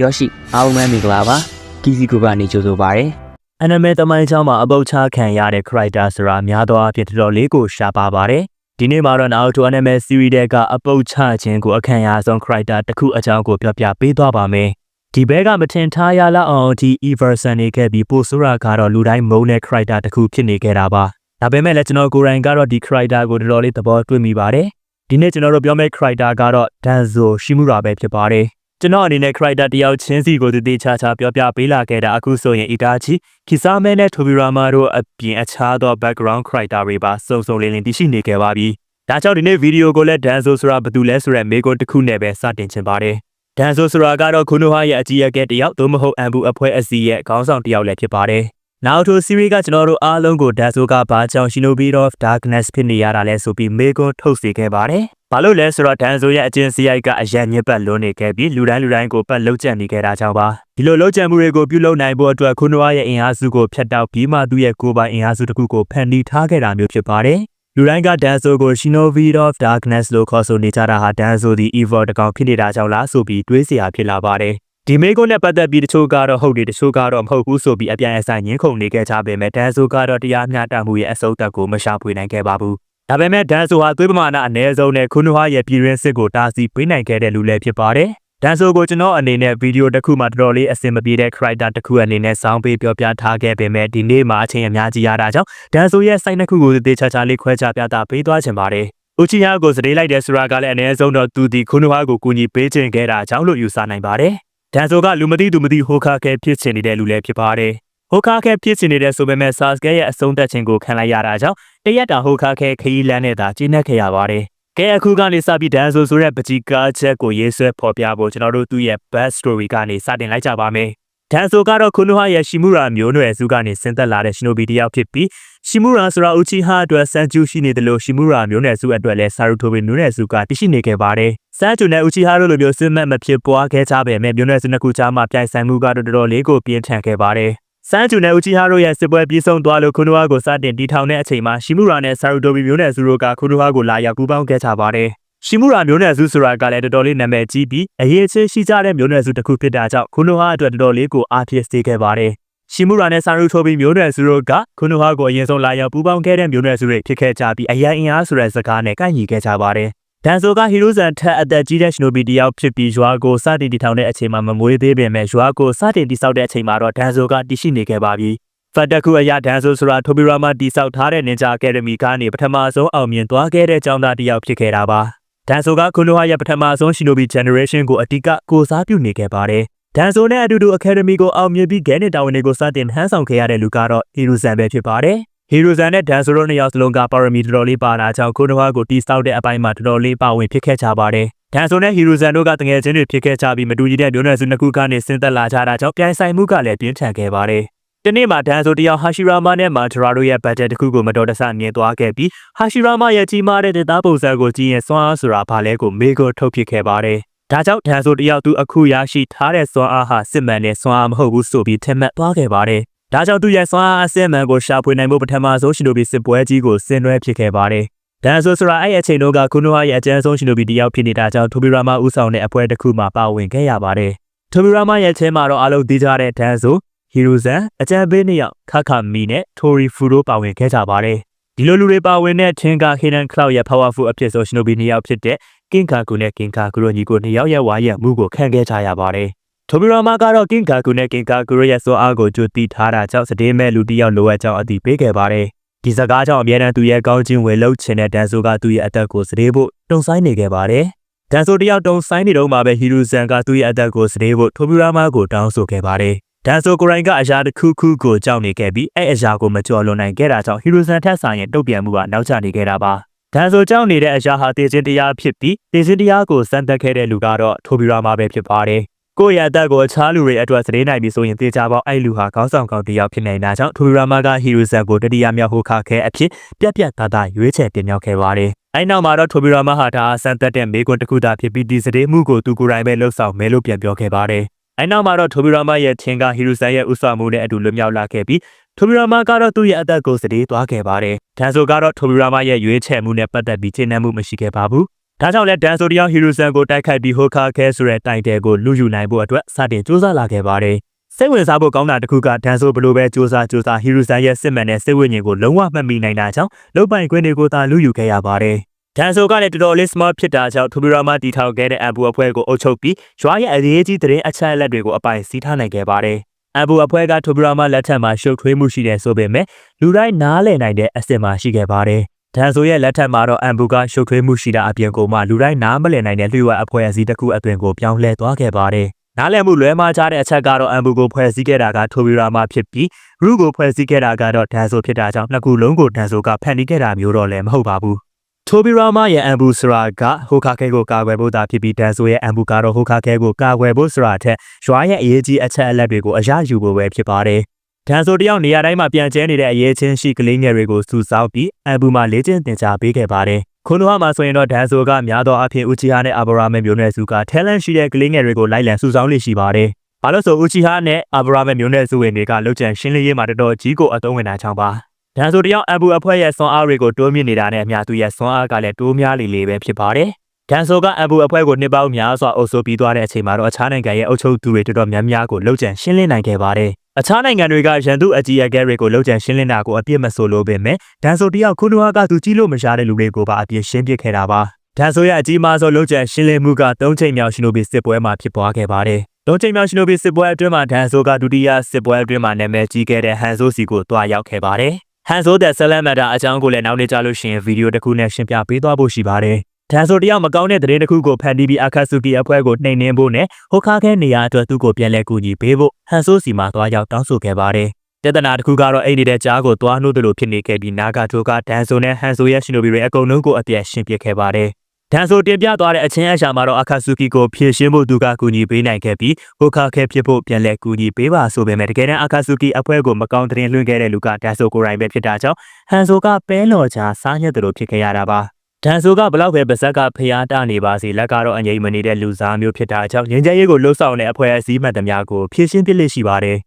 ယောရှိအားလုံးပဲမင်္ဂလာပါကီစီဂရုကနေကြိုဆိုပါရစေအနမဲတမိုင်းချောင်းမှာအပုတ်ချခံရတဲ့ character ဆိုတာများသောအားဖြင့်တော်တော်လေးကိုရှားပါပါတယ်။ဒီနေ့မှာတော့ Naruto anime series တဲ့ကအပုတ်ချခြင်းကိုအခမ်းအနားဆုံး character တစ်ခုအကြောင်းကိုပြောပြပေးသွားပါမယ်။ဒီဘဲကမထင်ထားရလောက်အောင်ဒီ Everson နေခဲ့ပြီးပိုဆိုရာကတော့လူတိုင်းမုန်းတဲ့ character တစ်ခုဖြစ်နေခဲ့တာပါ။ဒါပေမဲ့လည်းကျွန်တော်ကိုယ်တိုင်ကတော့ဒီ character ကိုတော်တော်လေးသဘောတွေ့မိပါတယ်။ဒီနေ့ကျွန်တော်တို့ပြောမယ့် character ကတော့ Danzo Shimura ပဲဖြစ်ပါတယ်။ ကျွန်တော်အနေနဲ့ character တယောက်ချင်းစီကိုတည်တည်ချာချာပြောပြပေးလာခဲ့တာအခုဆိုရင် Itachi, Kisame နဲ့ Tobirama တို့အပြင်အခြားသော background character တွေပါစုံစုံလင်လင်တည်ရှိနေခဲ့ပါပြီ။ဒါကြောင့်ဒီနေ့ဗီဒီယိုကိုလည်း Danzo ဆိုတာဘာတူလဲဆိုတဲ့မေးခွန်းတစ်ခုနဲ့ပဲစတင်ချင်ပါတယ်။ Danzo ဆိုတာကတော့ Konoha ရဲ့အကြီးအကဲတယောက်သို့မဟုတ် Anbu အဖွဲ့အစည်းရဲ့ခေါင်းဆောင်တယောက်လည်းဖြစ်ပါတယ်။ Naruto series ကကျွန်တော်တို့အားလုံးကို Danzo ကဘာကြောင့် Shinobi of Darkness ဖြစ်နေရတာလဲဆိုပြီးမေးခွန်းထုတ်စေခဲ့ပါတယ်။ ဘာလို့လဲဆိုတော့ဒန်ဆိုရဲ့အကျဉ်းစီရိုက်ကအရန်ညစ်ပတ်လွန်းနေခဲ့ပြီးလူတိုင်းလူတိုင်းကိုပတ်လှုပ်ကြံနေခဲ့တာကြောင့်ပါဒီလိုလှုပ်ကြံမှုတွေကိုပြုလုပ်နိုင်ဖို့အတွက်ခုနွားရဲ့အင်အားစုကိုဖျက်တောက်ပြီးမှသူ့ရဲ့ကိုယ်ပိုင်အင်အားစုတစ်ခုကိုဖန်တီးထားခဲ့တာမျိုးဖြစ်ပါတယ်လူတိုင်းကဒန်ဆိုကို Shinobi of Darkness လို့ခေါ်ဆိုနေကြတာဟာဒန်ဆိုဒီ Evil တကောင်ဖြစ်နေတာကြောင့်လားဆိုပြီးတွေးစရာဖြစ်လာပါတယ်ဒီမိကုန်းနဲ့ပတ်သက်ပြီးတချို့ကတော့ဟုတ်တယ်တချို့ကတော့မဟုတ်ဘူးဆိုပြီးအပြန်အဆိုင်ငင်းခုန်နေခဲ့ကြပေမဲ့ဒန်ဆိုကတော့တရားမျှတမှုရဲ့အဆုံးသတ်ကိုမရှာဖွေနိုင်ခဲ့ပါဘူး ဒါပေမဲ့ဒန်ဆိုဟာသွေးပမာဏအနည်းဆုံးနဲ့ခုနွားရဲ့ပြည်ရင်းစစ်ကိုတားဆီးပေးနိုင်ခဲ့တဲ့လူလည်းဖြစ်ပါတယ်။ဒန်ဆိုကိုကျွန်တော်အနေနဲ့ဗီဒီယိုတစ်ခုမှတော်တော်လေးအဆင်မပြေတဲ့ character တစ်ခုအနေနဲ့စောင်းပေးပြောပြထားခဲ့ပေမဲ့ဒီနေ့မှာအချိန်အများကြီးရတာကြောင့်ဒန်ဆိုရဲ့စိုက်နှစ်ခုကိုသေချာချာလေးခွဲခြားပြသပေးသွားချင်ပါတယ်။ဦးချီယာကိုစတေးလိုက်တဲ့ဆိုတာကလည်းအနည်းဆုံးတော့သူဒီခုနွားကိုကူညီပေးခြင်းခဲ့တာကြောင့်လို့ယူဆနိုင်ပါတယ်။ဒန်ဆိုကလူမသိသူမသိဟိုခါခဲဖြစ်ချင်နေတဲ့လူလည်းဖြစ်ပါတယ်။ ဟိုခါခဲဖြစ်ချင်နေတဲ့ဆိုပေမဲ့ Sasuke ရဲ့အဆုံးသက်ခြင်းကိုခံလိုက်ရတာကြောင့်တရက်တာဟိုခါခဲခရီးလမ်းနဲ့သာကျင်းနှက်ခဲ့ရပါတယ်။ကဲအခုကနေစပြီးဒန်ဆိုဆိုတဲ့ပကြီးကားချက်ကိုရေးဆွဲဖော်ပြဖို့ကျွန်တော်တို့သူ့ရဲ့ best story ကနေစတင်လိုက်ကြပါမယ်။ဒန်ဆိုကတော့ခုနဟာရဲ့ရှီမူရာမျိုးနွယ်စုကနေဆင်းသက်လာတဲ့ရှင်နိုဘီတယောက်ဖြစ်ပြီးရှီမူရာဆိုတာဦးချီဟာအတွက်စန်ဂျူရှိနေတယ်လို့ရှီမူရာမျိုးနွယ်စုအတွက်လည်းဆာရူတိုဘီမျိုးနွယ်စုကတရှိနေခဲ့ပါတယ်။စန်ဂျူနဲ့ဦးချီဟာတို့လိုမျိုးစစ်မှတ်မဖြစ်ပွားခဲ့ကြပေမဲ့မျိုးနွယ်စုနှစ်ခုကြားမှာပြိုင်ဆိုင်မှုကတော့တော်တော်လေးကိုပြင်းထန်ခဲ့ပါတယ်။ စန်းဂျူနဲ့ဦးချီဟာတို့ရဲ့စစ်ပွဲပြီးဆုံးသွားလို့ခုနဝါကိုစတင်တီထောင်တဲ့အချိန်မှာရှီမူရာနဲ့ဆာရူတိုဘီမျိုးနယ်စုတို့ကခုနဝါကိုလာရောက်ပူးပေါင်းခဲ့ကြပါတယ်။ရှီမူရာမျိုးနယ်စုဆိုတာကလည်းတော်တော်လေးနာမည်ကြီးပြီးအရေးချင်းရှိကြတဲ့မျိုးနယ်စုတစ်ခုဖြစ်တာကြောင့်ခုနဝါအတွက်တော်တော်လေးကိုအားဖြစ်စေခဲ့ပါတယ်။ရှီမူရာနဲ့ဆာရူတိုဘီမျိုးနယ်စုတို့ကခုနဝါကိုအရင်ဆုံးလာရောက်ပူးပေါင်းခဲ့တဲ့မျိုးနယ်စုတွေဖြစ်ခဲ့ကြပြီးအရန်အင်အားဆိုတဲ့စကားနဲ့ကိုက်ညီခဲ့ကြပါတယ်။ ဒန်ဆိုကဟီရိုဇန်ထက်အသက်ကြီးတဲ့ရှင်နိုဘီတယောက်ဖြစ်ပြီးရွာကိုစတင်တည်ထောင်တဲ့အချိန်မှာမမွေးသေးပေမဲ့ရွာကိုစတင်တည်ဆောက်တဲ့အချိန်မှာတော့ဒန်ဆိုကတည်ရှိနေခဲ့ပါပြီ။ဖတ်တခုအရဒန်ဆိုဆိုတာထိုဘီရာမှာတည်ဆောက်ထားတဲ့ Ninja Academy ကနေပထမဆုံးအောင်မြင်သွားခဲ့တဲ့ကျောင်းသားတယောက်ဖြစ်ခဲ့တာပါ။ဒန်ဆိုကခုလိုဟာရဲ့ပထမဆုံးရှင်နိုဘီ generation ကိုအတိကကိုစားပြုနေခဲ့ပါတယ်။ဒန်ဆိုနဲ့အတူတူ Academy ကိုအောင်မြင်ပြီးဂဲနစ်တာဝန်တွေကိုစတင်ဟန်ဆောင်ခဲ့ရတဲ့လူကတော့ဟီရိုဇန်ပဲဖြစ်ပါတယ်။ ဟီရိုဇန်နဲ့ဒန်ဆိုရိုနှစ်ယောက်စလုံးကပါရမီတော်တော်လေးပါလာကြောင်းကိုနဝါကိုတီးဆောက်တဲ့အပိုင်းမှာတော်တော်လေးပါဝင်ဖြစ်ခဲ့ကြပါတယ်။ဒန်ဆိုနဲ့ဟီရိုဇန်တို့ကတငယ်ချင်းတွေဖြစ်ခဲ့ကြပြီးမတူညီတဲ့မျိုးနွယ်စုနှစ်ခုကနေဆင်းသက်လာကြတာကြောင့်ပြိုင်ဆိုင်မှုကလည်းပြင်းထန်ခဲ့ပါတယ်။ဒီနေ့မှာဒန်ဆိုတယောက်ဟာရှီရာမာနဲ့မာထရာတို့ရဲ့ဘတ်ဂျက်တစ်ခုကိုမတော်တဆမြင်သွားခဲ့ပြီးဟာရှီရာမာရဲ့ကြီးမားတဲ့ဒေသပုံစံကိုကြည့်ရင်စွမ်းအားဆိုတာဘာလဲကိုမေးခွန်းထုတ်ဖြစ်ခဲ့ပါတယ်။ဒါကြောင့်ဒန်ဆိုတယောက်သူအခုရရှိထားတဲ့စွမ်းအားဟာစစ်မှန်တဲ့စွမ်းအားမဟုတ်ဘူးဆိုပြီးထင်မှတ်သွားခဲ့ပါတယ် ဒါကြောင့်သူရဲ့စွမ်းအားအစင်မှန်ကိုရှာဖွေနိုင်ဖို့ပထမဆုံးရှင်တို့ဘီစစ်ပွဲကြီးကိုဆင်နွှဲဖြစ်ခဲ့ပါတယ်။ဒန်ဆိုဆိုတာအဲ့အချိန်တုန်းကခုနဝရဲ့အကျန်းဆုံးရှင်တို့ဘီတယောက်ဖြစ်နေတာကြောင့်ထိုဘီရာမာဦးဆောင်တဲ့အပွဲတစ်ခုမှာပါဝင်ခဲ့ရပါတယ်။ထိုဘီရာမာရဲ့ချင်းမှာတော့အလုံးသိကြတဲ့ဒန်ဆိုဟီရိုဇန်အကျန်းပေးနှစ်ယောက်ခခမီနဲ့ထိုရီဖူတို့ပါဝင်ခဲ့ကြပါတယ်။ဒီလိုလူတွေပါဝင်တဲ့ထင်ကဟီဒန်ကလောက်ရဲ့ powerful အဖြစ်ဆုံးရှင်တို့ဘီနှစ်ယောက်ဖြစ်တဲ့ကင်ကာကူနဲ့ကင်ကာကူတို့ညီကိုနှစ်ယောက်ရဲ့ဝါရဲ့မှုကိုခံခဲ့ကြရပါတယ်။ ထိုဘီရာမာကတော့ကင်ကာကူနဲ့ကင်ကာကူရဲ့စွမ်းအားကိုကြိုတိထားတာကြောင့်စတေးမဲ့လူတစ်ယောက်လိုအပ်ကြောင်းအသိပေးခဲ့ပါတယ်။ဒီစကားကြောင့်အမြဲတမ်းသူရဲ့ကောင်းခြင်းဝယ်လုပ်ချင်တဲ့ဒန်ဆိုကသူ့ရဲ့အသက်ကိုစတေးဖို့တုံဆိုင်နေခဲ့ပါတယ်။ဒန်ဆိုတယောက်တုံဆိုင်နေတော့မှပဲဟီရူဇန်ကသူ့ရဲ့အသက်ကိုစတေးဖို့ထိုဘီရာမာကိုတောင်းဆိုခဲ့ပါတယ်။ဒန်ဆိုကိုရိုင်းကအရာတစ်ခုခုကိုကြောက်နေခဲ့ပြီးအဲ့အရာကိုမကျော်လွန်နိုင်ခဲ့တာကြောင့်ဟီရူဇန်ထက်ဆိုင်ရဲ့တုတ်ပြန်မှုကနောက်ကျနေခဲ့တာပါ။ဒန်ဆိုကြောင့်နေတဲ့အရာဟာတေခြင်းတရားဖြစ်ပြီးတေခြင်းတရားကိုစမ်းသပ်ခဲ့တဲ့လူကတော့ထိုဘီရာမာပဲဖြစ်ပါတယ် ကိုယ့်ရဲ့အသက်ကိုအခြားလူတွေအတွက်သတင်းနိုင်ပြီဆိုရင်တေချာပေါက်အဲ့လူဟာခေါင်းဆောင်ကောင်းတစ်ယောက်ဖြစ်နေတာကြောင့်ထူရာမာကဟီရိုဇန်ကိုတတိယမြောက်ဟိုခါခဲအဖြစ်ပြက်ပြက်သားသားရွေးချယ်တင်မြှောက်ခဲ့ပါတယ်။အဲ့နောက်မှာတော့ထူရာမာဟာဒါဆန်သက်တဲ့မေကွန်းတစ်ခုသာဖြစ်ပြီးဒီစတေးမှုကိုသူကိုယ်တိုင်ပဲလှုပ်ဆောင်မဲလို့ပြန်ပြောခဲ့ပါတယ်။အဲ့နောက်မှာတော့ထူရာမာရဲ့ချင်းကဟီရိုဇန်ရဲ့ဥဆောင်မှုနဲ့အတူလွတ်မြောက်လာခဲ့ပြီးထူရာမာကတော့သူ့ရဲ့အသက်ကိုစတေးသွားခဲ့ပါတယ်။ဒန်ဆိုကတော့ထူရာမာရဲ့ရွေးချယ်မှုနဲ့ပတ်သက်ပြီးချိန်နှံမှုမရှိခဲ့ပါဘူး။ ဒါကြောင့်လဲဒန်ဆိုတယောက်ဟီရိုဆန်ကိုတိုက်ခိုက်ပြီးဟိုခါခဲဆိုတဲ့တိုင်တယ်ကိုလူယူနိုင်ဖို့အတွက်စတင်စူးစမ်းလာခဲ့ပါတယ်။စိတ်ဝင်စားဖို့ကောင်းတာတစ်ခုကဒန်ဆိုဘလိုပဲစူးစမ်းစူးစမ်းဟီရိုဆန်ရဲ့စစ်မှန်တဲ့စိတ်ဝိညာဉ်ကိုလုံးဝမှတ်မိနိုင်တာကြောင့်လုံပိုင်ခွင့်တွေကိုသာလူယူခဲ့ရပါတယ်။ဒန်ဆိုကလည်းတော်တော်လေး smart ဖြစ်တာကြောင့်ထူဘီရာမတီထောင်ခဲ့တဲ့အဘူအဖွဲ့ကိုအုပ်ချုပ်ပြီးရွာရဲ့အရေးကြီးသတင်းအချက်အလက်တွေကိုအပိုင်စီးထားနိုင်ခဲ့ပါတယ်။အဘူအဖွဲ့ကထူဘီရာမလက်ထက်မှာရှုပ်ထွေးမှုရှိတယ်ဆိုပေမဲ့လူတိုင်းနားလည်နိုင်တဲ့အစ်စ်မှရှိခဲ့ပါတယ်။ ဒန်ဆိုရဲ့လက်ထက်မှာတော့အမ်ဘူကရှုပ်ထွေးမှုရှိတာအပြင်ကိုမှလူတိုင်းနားမလည်နိုင်တဲ့လျှို့ဝှက်အဖွဲ့အစည်းတစ်ခုအတွင်ကိုပြောင်းလဲသွားခဲ့ပါတယ်။နားလည်မှုလွဲမှားကြတဲ့အချက်ကတော့အမ်ဘူကိုဖွဲ့စည်းခဲ့တာကထိုဘီရာမဖြစ်ပြီးဂရုကိုဖွဲ့စည်းခဲ့တာကတော့ဒန်ဆိုဖြစ်တာကြောင့်နှစ်ခုလုံးကိုဒန်ဆိုကဖန်တီးခဲ့တာမျိုးတော့လည်းမဟုတ်ပါဘူး။ထိုဘီရာမာရဲ့အမ်ဘူစရာကဟိုခါခဲကိုကာကွယ်ဖို့သာဖြစ်ပြီးဒန်ဆိုရဲ့အမ်ဘူကတော့ဟိုခါခဲကိုကာကွယ်ဖို့ဆိုတာထက်ရွာရဲ့အရေးကြီးအချက်အလက်တွေကိုအရယူဖို့ပဲဖြစ်ပါတယ်။ ဒန်ဆိုတယောက်နေရာတိုင်းမှာပြန်ကျဲနေတဲ့အရေးချင်းရှိကလေးငယ်တွေကိုစုဆောင်းပြီးအမ်ဘူမှာလေ့ကျင့်သင်ကြားပေးခဲ့ပါတယ်။ခုနကမှဆိုရင်တော့ဒန်ဆိုကများသောအားဖြင့်ဦးချီဟာနဲ့အာဘော်ရာမဲမျိုးနွယ်စုက talent ရှိတဲ့ကလေးငယ်တွေကိုလိုက်လံစုဆောင်းလေ့ရှိပါတယ်။ဘာလို့ဆိုဦးချီဟာနဲ့အာဘော်ရာမဲမျိုးနွယ်စုဝင်တွေကလောက်ကျန်ရှင်းလင်းရေးမှာတော်တော်ကြီးကိုအသုံးဝင်တာချောင်းပါ။ဒန်ဆိုတယောက်အဘူအဖွဲ့ရဲ့ဆွမ်းအားတွေကိုတိုးမြင့်နေတာနဲ့အမျှသူရဲ့ဆွမ်းအားကလည်းတိုးများလေလေပဲဖြစ်ပါတယ်။ဒန်ဆိုကအဘူအဖွဲ့ကိုနှစ်ပေါင်းများစွာအုပ်စိုးပြီးသွားတဲ့အချိန်မှာတော့အခြားနိုင်ငံရဲ့အုပ်ချုပ်သူတွေတော်တော်များများကိုလှုပ်ကြံရှင်းလင်းနိုင်ခဲ့ပါတယ်။ အခြားနိုင်ငံတွေကရန်သူအကြီးအကဲတွေကိုလှုပ်ကြံရှင်းလင်းတာကိုအပြစ်မဆိုလို့ပေမဲ့ဒန်ဆိုတယောက်ခုနကသူကြီးလို့မရှားတဲ့လူတွေကိုပါအပြစ်ရှင်းပြခဲ့တာပါ။ဒန်ဆိုရဲ့အကြီးမားဆုံးလှုပ်ကြံရှင်းလင်းမှုက၃ချိန်မြောက်ရှင်နိုဘီစစ်ပွဲမှာဖြစ်ပွားခဲ့ပါတယ်။သုံးချိန်မြောက်ရှင်နိုဘီစစ်ပွဲအတွင်းမှာဒန်ဆိုကဒုတိယစစ်ပွဲအတွင်းမှာနာမည်ကြီးခဲ့တဲ့ဟန်ဆိုစီကိုတွားရောက်ခဲ့ပါတယ်။ဟန်ဆိုတဲ့ဆလမ်မတ်တာအကြောင်းကိုလည်းနောက်နေ့ကြလို့ရှိရင်ဗီဒီယိုတစ်ခုနဲ့ရှင်းပြပေးသွားဖို့ရှိပါတယ်။ ဒန်ဆိုတယောက်မကောင်းတဲ့သတင်းတစ်ခုကိုဖန်တီးပြီးအခါဆူကီအဖွဲ့ကိုနှိမ်နင်းဖို့နဲ့ဟိုခါခဲနေရာအတွက်သူ့ကိုပြန်လဲကူညီပေးဖို့ဟန်ဆိုစီမှာတွားရောက်တောင်းဆိုခဲ့ပါတယ်။တဒနာတစ်ခုကတော့အိမ်နေတဲ့ကြားကိုတွားနှုတ်တယ်လို့ဖြစ်နေခဲ့ပြီးနာဂါတိုကဒန်ဆိုနဲ့ဟန်ဆိုရဲ့ရှင်နိုဘီတွေအကုန်လုံးကိုအပြည့်ရှင်းပြခဲ့ပါတယ်။ဒန်ဆိုတင်ပြသွားတဲ့အချင်းအရှာမှာတော့အခါဆူကီကိုဖြည့်ရှင်းဖို့သူကကူညီပေးနိုင်ခဲ့ပြီးဟိုခါခဲဖြစ်ဖို့ပြန်လဲကူညီပေးပါဆိုပေမဲ့တကယ်တမ်းအခါဆူကီအဖွဲ့ကိုမကောင်းတဲ့လွှင့်ခဲ့တဲ့လူကဒန်ဆိုကိုယ်တိုင်ပဲဖြစ်တာကြောင့်ဟန်ဆိုကပဲလော်ချာစားညက်တယ်လို့ဖြစ်ခဲ့ရတာပါ ဒန်ဆိုကဘလောက်ပဲပါဇက်ကဖျားတနေပါစေလက်ကတော့အငြိမ်မနေတဲ့လူစားမျိုးဖြစ်တာကြောင့်ငင်းကျဲရေးကိုလှုပ်ဆောင်တဲ့အဖွဲ့အစည်းမှတ်သမျှကိုဖြည့်ရှင်းပြစ်လိရှိပါတယ်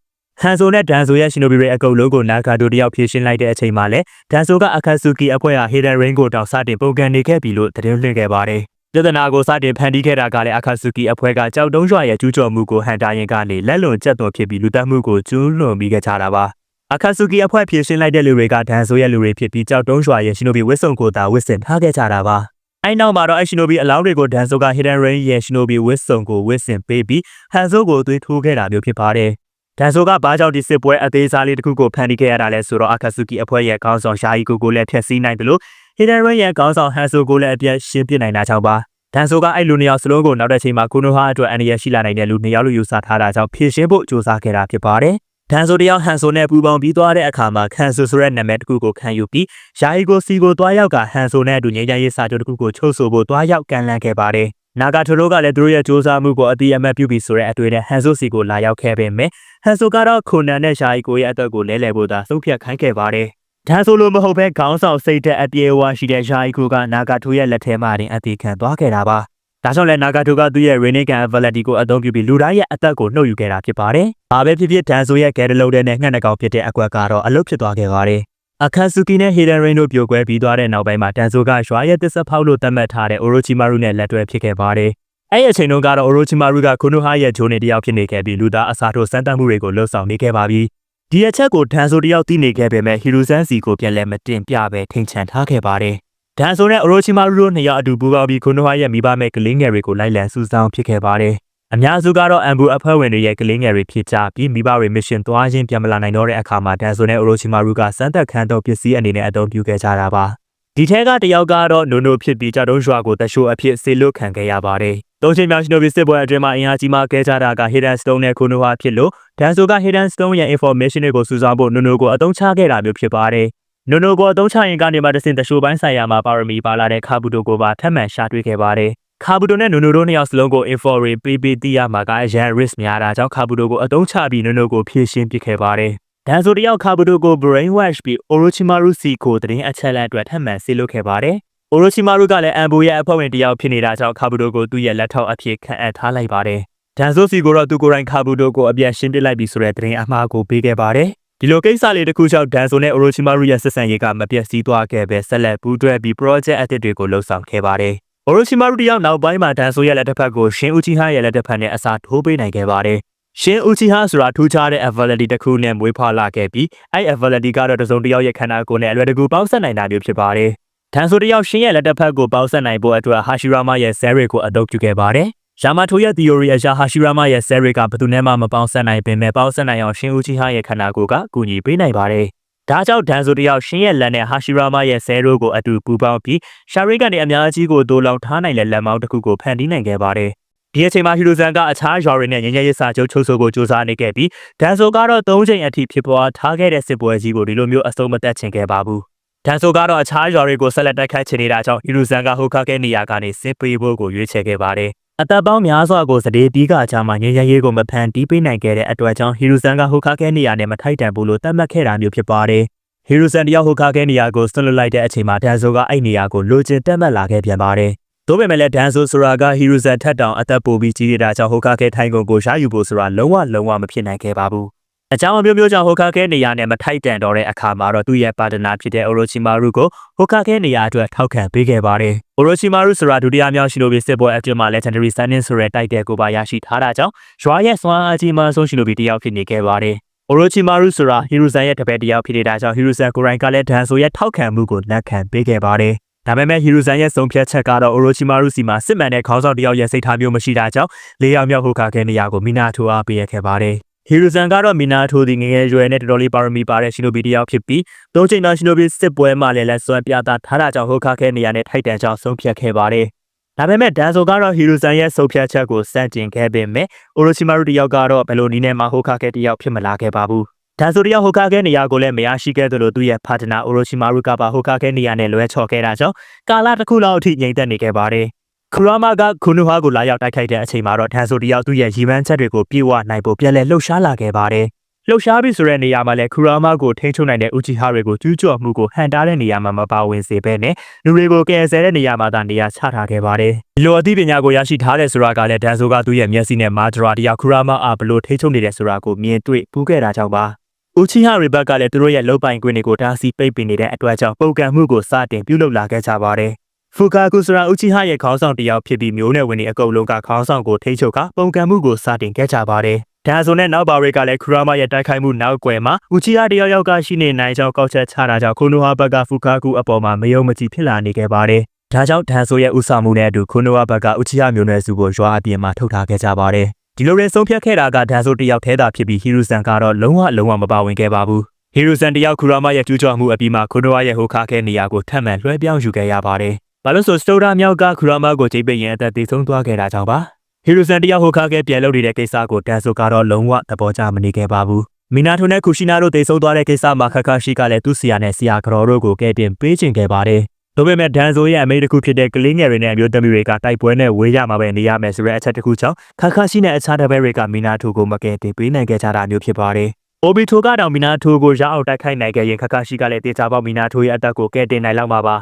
ဟန်ဆိုနဲ့ဒန်ဆိုရဲ့ရှင်နိုဘီတွေအကုတ်လုံးကိုနာဂါတိုတယောက်ဖြည့်ရှင်းလိုက်တဲ့အချိန်မှာလဲဒန်ဆိုကအခါဆူကီအဖွဲ့ဟာဟေဒန်ရင်းကိုတောင်စတင်ပုံကန်နေခဲ့ပြီလို့သတင်းလွှင့်ခဲ့ပါတယ်ပြဿနာကိုစတင်ဖန်တီးခဲ့တာကလည်းအခါဆူကီအဖွဲ့ကကြောက်တုံးရွာရဲ့ကျူးကျော်မှုကိုဟန်တာရင်ကနေလက်လွန်ကျက်သွန်ဖြစ်ပြီးလူတက်မှုကိုကျူးလွန်ပြီးခဲ့ကြတာပါ အခါဆူကီအဖွဲ့ဖြည့်ရှင်းလိုက်တဲ့လူတွေကဒန်ဆိုရဲ့လူတွေဖြစ်ပြီးကြောက်တုံးရွာရဲ့ရှင်နိုဘီဝစ်စုံကိုသာဝစ်စင်ထားခဲ့ကြတာပါအဲ့နောက်မှာတော့အရှင်နိုဘီအလောင်းတွေကိုဒန်ဆိုက Hidden Rain ရဲ့ရှင်နိုဘီဝစ်စုံကိုဝစ်စင်ပေးပြီးဟန်ဆိုကိုသွေးထိုးခဲ့တာမျိုးဖြစ်ပါတယ်ဒန်ဆိုကဘာကြောင့်ဒီစစ်ပွဲအသေးစားလေးတစ်ခုကိုဖန်တီးခဲ့ရတာလဲဆိုတော့အခါဆူကီအဖွဲ့ရဲ့ခေါင်းဆောင်ရှာယီကိုကိုလည်းဖျက်ဆီးနိုင်တယ်လို့ Hidden Rain ရဲ့ခေါင်းဆောင်ဟန်ဆိုကိုလည်းအပြတ်ရှင်းပြနိုင်တာကြောင့်ပါဒန်ဆိုကအဲ့လူနှစ်ယောက်စလုံးကိုနောက်တစ်ချိန်မှာကုနိုဟာအတွက်အန်ဒီရရှိလာနိုင်တဲ့လူနှစ်ယောက်လို့ယူဆထားတာကြောင့်ဖြည့်ရှင်းဖို့ကြိုးစားခဲ့တာဖြစ်ပါတယ်။ ဒန်ဆိုတယောက်ဟန်ဆိုနဲ့ပူပေါင်းပြီးသွားတဲ့အခါမှာခန်ဆိုဆိုတဲ့နာမည်တစ်ခုကိုခံယူပြီးယာယီကိုစီကိုတွားရောက်ကဟန်ဆိုနဲ့အတူငြိမ်းချမ်းရေးစာချုပ်တစ်ခုကိုချုပ်ဆိုဖို့တွားရောက်ကန်လန့်ခဲ့ပါတယ်။နာဂါထိုရိုကလည်းသူတို့ရဲ့စ조사မှုကိုအတိအမှတ်ပြုပြီးဆိုတဲ့အတွေ့နဲ့ဟန်ဆိုစီကိုလာရောက်ခဲ့ပေမဲ့ဟန်ဆိုကတော့ခုနန်နဲ့ယာယီကိုရဲ့အသက်ကိုလဲလှယ်ဖို့သာဆုံးဖြတ်ခိုင်းခဲ့ပါတယ်။ဒါဆိုလို့မဟုတ်ဘဲခေါင်းဆောင်စိတ်သက်အပြေအဝရှိတဲ့ယာယီကိုကနာဂါထိုရဲ့လက်ထဲမှာတင်အသေးခံသွားခဲ့တာပါ။ ဒါကြောင့်လဲနာဂါတိုကသူ့ရဲ့ Renegan Ability ကိုအသုံးပြုပြီးလူတိုင်းရဲ့အသက်ကိုနှုတ်ယူခဲ့တာဖြစ်ပါတယ်။ဘာပဲဖြစ်ဖြစ်ဒန်ဆိုရဲ့ကဲတလုံးတဲ့နဲ့ငှက်နှကောင်ဖြစ်တဲ့အကွက်ကတော့အလုတ်ဖြစ်သွားခဲ့ပါတယ်။အခါဆူကီနဲ့ဟီဒန်ရိန်တို့ပြိုကွဲပြီးသွားတဲ့နောက်ပိုင်းမှာဒန်ဆိုကရွာရဲ့တစ်ဆက်ဖောက်လို့သတ်မှတ်ထားတဲ့အိုရိုချီမာရုနဲ့လက်တွဲဖြစ်ခဲ့ပါတယ်။အဲ့ဒီအချိန်တုန်းကတော့အိုရိုချီမာရုကခုနိုဟာရဲ့ဂျိုနေတယောက်ဖြစ်နေခဲ့ပြီးလူသားအစားထိုးစမ်းသပ်မှုတွေကိုလှုပ်ဆောင်နေခဲ့ပါပြီ။ဒီအချက်ကိုဒန်ဆိုတယောက်သိနေခဲ့ပေမဲ့ဟီရိုဆန်စီကိုပြန်လဲမတင်ပြပဲထိန်ချန်ထားခဲ့ပါတယ်။ ဒန်ဆိုနဲ့အရိုချီမာရူတို့နှစ်ယောက်အတူပူးပေါင်းပြီးခုနိုဟာရဲ့မိဘမဲ့ကလေးငယ်တွေကိုလိုက်လံစူးစောင်းဖြစ်ခဲ့ပါတယ်။အများစုကတော့အမ်ဘူအဖွဲ့ဝင်တွေရဲ့ကလေးငယ်တွေဖြစ်ကြပြီးမိဘတွေမစ်ရှင်သွားခြင်းပြန်မလာနိုင်တော့တဲ့အခါမှာဒန်ဆိုနဲ့အရိုချီမာရူကစမ်းသက်ခန်းတော့ပစ္စည်းအနေနဲ့အသုံးပြုခဲ့ကြတာပါ။ဒီထဲကတယောက်ကတော့နိုနိုဖြစ်ပြီးကြောက်တုံးရွာကိုတရှိုးအဖြစ်ဆေးလွတ်ခံခဲ့ရပါတယ်။သုံးချိန်မြောက်ရှင်နိုဘီစစ်ပွဲအတွင်းမှာအင်အားကြီးမှကဲကြတာက Hidden Stone နဲ့ခုနိုဟာဖြစ်လို့ဒန်ဆိုက Hidden Stone ရဲ့ information တွေကိုစုဆောင်းဖို့နိုနိုကိုအသုံးချခဲ့တာမျိုးဖြစ်ပါတယ်။ နိုနိုကိုအသုံးချရင်ကနေမှတဆင့်တရှိုးပိုင်းဆိုင်ရာမှာပါရမီပါလာတဲ့ခါဘူတိုကိုပါထပ်မံရှာတွေ့ခဲ့ပါတယ်။ခါဘူတိုနဲ့နိုနိုတို့နှစ်ယောက်စလုံးကို info ပေးပေးသိရမှာကအရန် risk များတာကြောင့်ခါဘူတိုကိုအသုံးချပြီးနိုနိုကိုဖြည့်ရှင်းပစ်ခဲ့ပါတယ်။ဒန်ဆိုတယောက်ခါဘူတိုကို brain wash ပြီး Orochimaru စီကိုတရင်အချက်လက်အတွက်ထပ်မံဆေးလုပ်ခဲ့ပါတယ်။ Orochimaru ကလည်းအမ်ဘူရဲ့အဖွဲ့ဝင်တယောက်ဖြစ်နေတာကြောင့်ခါဘူတိုကိုသူ့ရဲ့လက်ထောက်အဖြစ်ခန့်အပ်ထားလိုက်ပါတယ်။ဒန်ဆိုစီကိုတော့သူကိုယ်တိုင်ခါဘူတိုကိုအပြန်ရှင်းပစ်လိုက်ပြီးဆိုတဲ့တရင်အမှားကိုပေးခဲ့ပါတယ်။ ဒီလိုကိစ္စလေးတစ်ခုကြောင့်ဒန်ဆိုနဲ့ Orochimaru ရဲ့ဆက်ဆံရေးကမပြတ်စည်းသွားခဲ့ပဲဆက်လက်ပူးတွဲပြီး project အသစ်တွေကိုလှုပ်ဆောင်ခဲ့ပါတယ်။။ Orochimaru တယောက်နောက်ပိုင်းမှာဒန်ဆိုရဲ့လက်တစ်ဖက်ကိုရှင် Uchiha ရဲ့လက်တစ်ဖက်နဲ့အစားထိုးပေးနိုင်ခဲ့ပါတယ်။ရှင် Uchiha ဆိုတာထူးခြားတဲ့ ability တစ်ခုနဲ့မွေးဖွားလာခဲ့ပြီးအဲ့ ability ကတော့တစုံတစ်ယောက်ရဲ့ခန္ဓာကိုယ်နဲ့အလွယ်တကူပေါင်းစပ်နိုင်တာမျိုးဖြစ်ပါတယ်။ဒန်ဆိုတယောက်ရှင်ရဲ့လက်တစ်ဖက်ကိုပေါင်းစပ်နိုင်ဖို့အတွက် Hashirama ရဲ့ cell ကိုအသုံးပြုခဲ့ပါတယ်။ ယာမာထိုရဲ့ theory အရ Hashirama ရဲ့ cell ကဘယ်သူနဲ့မှမပေါင်းစပ်နိုင်ပင်မဲ့ပေါင်းစပ်နိုင်အောင်ရှင် Uchiha ရဲ့ခန္ဓာကိုယ်ကကူညီပေးနိုင်ပါတယ်။ဒါကြောင့်ဒန်ဆိုတယောက်ရှင်ရဲ့လက်နဲ့ Hashirama ရဲ့ cell တို့ကိုအတူပူးပေါင်းပြီး Sharingan နဲ့အများကြီးကိုတိုးလောင်ထားနိုင်တဲ့လက်မောင်းတစ်ခုကိုဖန်တီးနိုင်ခဲ့ပါတယ်။ဒီအချိန်မှာဟီရိုဇန်ကအခြားရွာတွေနဲ့ငញ្ញရေးစာချုပ်ချုပ်ဆိုဖို့ကြိုးစားနေခဲ့ပြီးဒန်ဆိုကတော့၃ချိန်အထိဖြစ်ပွားထားခဲ့တဲ့စစ်ပွဲကြီးကိုဒီလိုမျိုးအဆုံးမသက်ချင်ခဲ့ပါဘူး။ဒန်ဆိုကတော့အခြားရွာတွေကိုဆက်လက်တိုက်ခိုက်ချင်နေတာကြောင့်ဟီရိုဇန်ကဟိုကာကဲနေရာကနေစစ်ပေးဖို့ကိုရွေးချယ်ခဲ့ပါတယ်။ အသက်ပေါင်းများစွာကိုစတေးပြီးကကြမှာငញ្ញရေးကိုမဖန်တီးပေးနိုင်ခဲ့တဲ့အတွက်ကြောင့်ဟီရိုဇန်ကဟိုကာကဲနေရာနဲ့မထိုက်တန်ဘူးလို့သတ်မှတ်ခဲ့တာမျိုးဖြစ်ပါတယ်။ဟီရိုဇန်တယောက်ဟိုကာကဲနေရာကိုဆွတ်လွတ်လိုက်တဲ့အချိန်မှာဒန်ဆိုကအဲ့နေရာကိုလိုချင်တက်မှတ်လာခဲ့ပြန်ပါတယ်။ဒါပေမဲ့လည်းဒန်ဆိုဆိုတာကဟီရိုဇန်ထက်တောင်အသက်ပိုပြီးကြီးနေတာကြောင့်ဟိုကာကဲထိုင်ကုန်ကိုရှားယူဖို့ဆိုတာလုံးဝလုံးဝမဖြစ်နိုင်ခဲ့ပါဘူး။ အကြောင်းအမျိုးမျိုးကြောင့်ဟိုကာကဲနေရာနဲ့မထိုက်တန်တော့တဲ့အခါမှာတော့သူ့ရဲ့ပါတနာဖြစ်တဲ့ Orochimaru ကိုဟိုကာကဲနေရာအတွက်ထောက်ခံပေးခဲ့ပါတယ်။ Orochimaru ဆိုတာဒုတိယမြောက်ရှင်လိုဘီစစ်ပွဲအတွင်းမှာ Legendary Sannin ဆိုတဲ့တိုက်တဲ့ကိုပါရရှိထားတာကြောင့်ရွာရဲ့စွမ်းအားကြီးမှဆုံးရှင်လိုဘီတစ်ယောက်ဖြစ်နေခဲ့ပါတယ်။ Orochimaru ဆိုတာ Hiruzen ရဲ့တပည့်တစ်ယောက်ဖြစ်နေတာကြောင့် Hiruzen ကိုယ်တိုင်ကလည်းဒန်ဆိုရဲ့ထောက်ခံမှုကိုလက်ခံပေးခဲ့ပါတယ်။ဒါပေမဲ့ Hiruzen ရဲ့ဆုံးဖြတ်ချက်ကတော့ Orochimaru စီမှာစစ်မှန်တဲ့ခေါင်းဆောင်တစ်ယောက်ရဲ့စိတ်ထားမျိုးမရှိတာကြောင့်လေးယောက်မြောက်ဟိုကာကဲနေရာကိုမိနာထိုအားပေးရခဲ့ပါတယ်။ Hiruzen ကတော့မိနာထိုဒီငယ်ငယ်ရွယ်နဲ့တော်တော်လေးပါရမီပါတဲ့ရှင်နိုဘီတစ်ယောက်ဖြစ်ပြီးသုံးချိန်သောရှင်နိုဘီစစ်ပွဲမှာလည်းလက်စွမ်းပြသထားတာကြောင့်ဟိုကာကဲနေရာနဲ့ထိုက်တန်ကြောင်းဆုံးဖြတ်ခဲ့ပါတယ်။ဒါပေမဲ့ဒန်ဆိုကတော့ဟီရိုဇန်ရဲ့ဆုံးဖြတ်ချက်ကိုစန့်ကျင်ခဲ့ပေမဲ့အိုရိုချီမာရူတယောက်ကတော့ဘယ်လိုနည်းနဲ့မှဟိုကာကဲတယောက်ဖြစ်မလာခဲ့ပါဘူး။ဒန်ဆိုတယောက်ဟိုကာကဲနေရာကိုလည်းမရရှိခဲ့သလိုသူ့ရဲ့ဖာတနာအိုရိုချီမာရူကပါဟိုကာကဲနေရာနဲ့လွဲချော်ခဲ့တာကြောင့်ကာလာတစ်ခုလောက်အထိငြိမ်သက်နေခဲ့ပါတယ်။ ခရမာကခုနူဟာကိုလာရောက်တိုက်ခိုက်တဲ့အချိန်မှာတော့ဒန်ဆိုတယောက်သူ့ရဲ့ရီမန်းချက်တွေကိုပြေဝနိုင်ဖို့ပြန်လည်လှုပ်ရှားလာခဲ့ပါတယ်။လှုပ်ရှားပြီးဆိုတဲ့နေရာမှာလည်းခူရာမကိုထိန်းချုပ်နိုင်တဲ့ဥချီဟာတွေကိုကျူးကျော်မှုကိုဟန်တားတဲ့နေရာမှာမပါဝင်စေဘဲနဲ့လူတွေကိုကယ်ဆယ်တဲ့နေရာမှာသာနေရာချထားခဲ့ပါတယ်။ဒီလိုအသိပညာကိုရရှိထားတဲ့ဆိုတာကလည်းဒန်ဆိုကသူ့ရဲ့မျက်စိနဲ့မာဒရာတရားခူရာမအားဘလို့ထိန်းချုပ်နေတဲ့ဆိုတာကိုမြင်တွေ့ပူးခဲ့တာကြောင့်ပါ။ဦးချီဟာရီဘက်ကလည်းသူတို့ရဲ့လုံပိုင်ခွင့်တွေကိုတားဆီးပိတ်ပင်နေတဲ့အတွက်ကြောင့်ပုံကံမှုကိုစတင်ပြုလုပ်လာခဲ့ကြပါတယ်။ ဖူကာကူစရာဦးချီဟာရဲ့ခေါင်းဆောင်တယောက်ဖြစ်ပြီးမျိုးနယ်ဝင်တွေအကုန်လုံးကခေါင်းဆောင်ကိုထိန်းချုပ်ကပုံကံမှုကိုစတင်ခဲ့ကြပါတယ်။ဒါဆိုနဲ့နောက်ပါတွေကလည်းခူရာမရဲ့တိုက်ခိုက်မှုနောက်ွယ်မှာဦးချီဟာတယောက်ယောက်ကရှိနေနိုင်ကြောင်းကောက်ချက်ချတာကြောင့်ခိုနိုဟာဘက်ကဖူကာကူအပေါ်မှာမယုံမကြည်ဖြစ်လာနေခဲ့ပါတယ်။ဒါကြောင့်ဒန်ဆိုရဲ့ဥဆောင်မှုနဲ့အတူခိုနိုဟာဘက်ကဦးချီဟာမျိုးနယ်စုကိုရွာအပြင်မှာထုတ်ထားခဲ့ကြပါတယ်။ဒီလိုရင်ဆုံးဖြတ်ခဲ့တာကဒန်ဆိုတယောက်ထဲသာဖြစ်ပြီးဟီရူဇန်ကတော့လုံးဝလုံးဝမပါဝင်ခဲ့ပါဘူး။ဟီရူဇန်တယောက်ခူရာမရဲ့ကျူးကျော်မှုအပြီးမှာခိုနိုဟာရဲ့ဟိုခါခဲနေရာကိုထပ်မံလွှဲပြောင်းယူခဲ့ရပါတယ်။ ဘာလို့ဆိုစတိုဒါမြောက်ကခူရာမကိုချိန်ပိတ်ရင်အသက်သေးဆုံးသွားခဲ့တာကြောင့်ပါဟီရိုဇန်တယောက်ဟိုခါကဲပြန်လုပ်နေတဲ့ကိစ္စကိုတန်ဆိုကတော့လုံးဝသဘောကျမနေခဲ့ပါဘူးမီနာထိုနဲ့ကူရှိနာတို့တိတ်ဆုံးသွားတဲ့ကိစ္စမှာခက်ခါရှိကလည်းသူ့ဆရာနဲ့ဆရာကတော်တို့ကိုကဲတင်ပေးချင်ခဲ့ပါတယ်ဒါပေမဲ့ဒန်ဆိုရဲ့အမေတစ်ခုဖြစ်တဲ့ကလေးငယ်တွေနဲ့အမျိုးသမီးတွေကတိုက်ပွဲနဲ့ဝေးရမှာပဲနေရမယ်ဆိုတဲ့အချက်တစ်ခုကြောင့်ခက်ခါရှိနဲ့အခြားတပည့်တွေကမီနာထိုကိုမကဲတင်ပေးနိုင်ခဲ့ကြတာမျိုးဖြစ်ပါတယ်အိုဘီထိုကတော့မီနာထိုကိုရအောင်တိုက်ခိုက်နိုင်ခဲ့ရင်ခက်ခါရှိကလည်းတေချာပေါက်မီနာထိုရဲ့အသက်ကိုကဲတင်နိုင်လောက်မှာပါ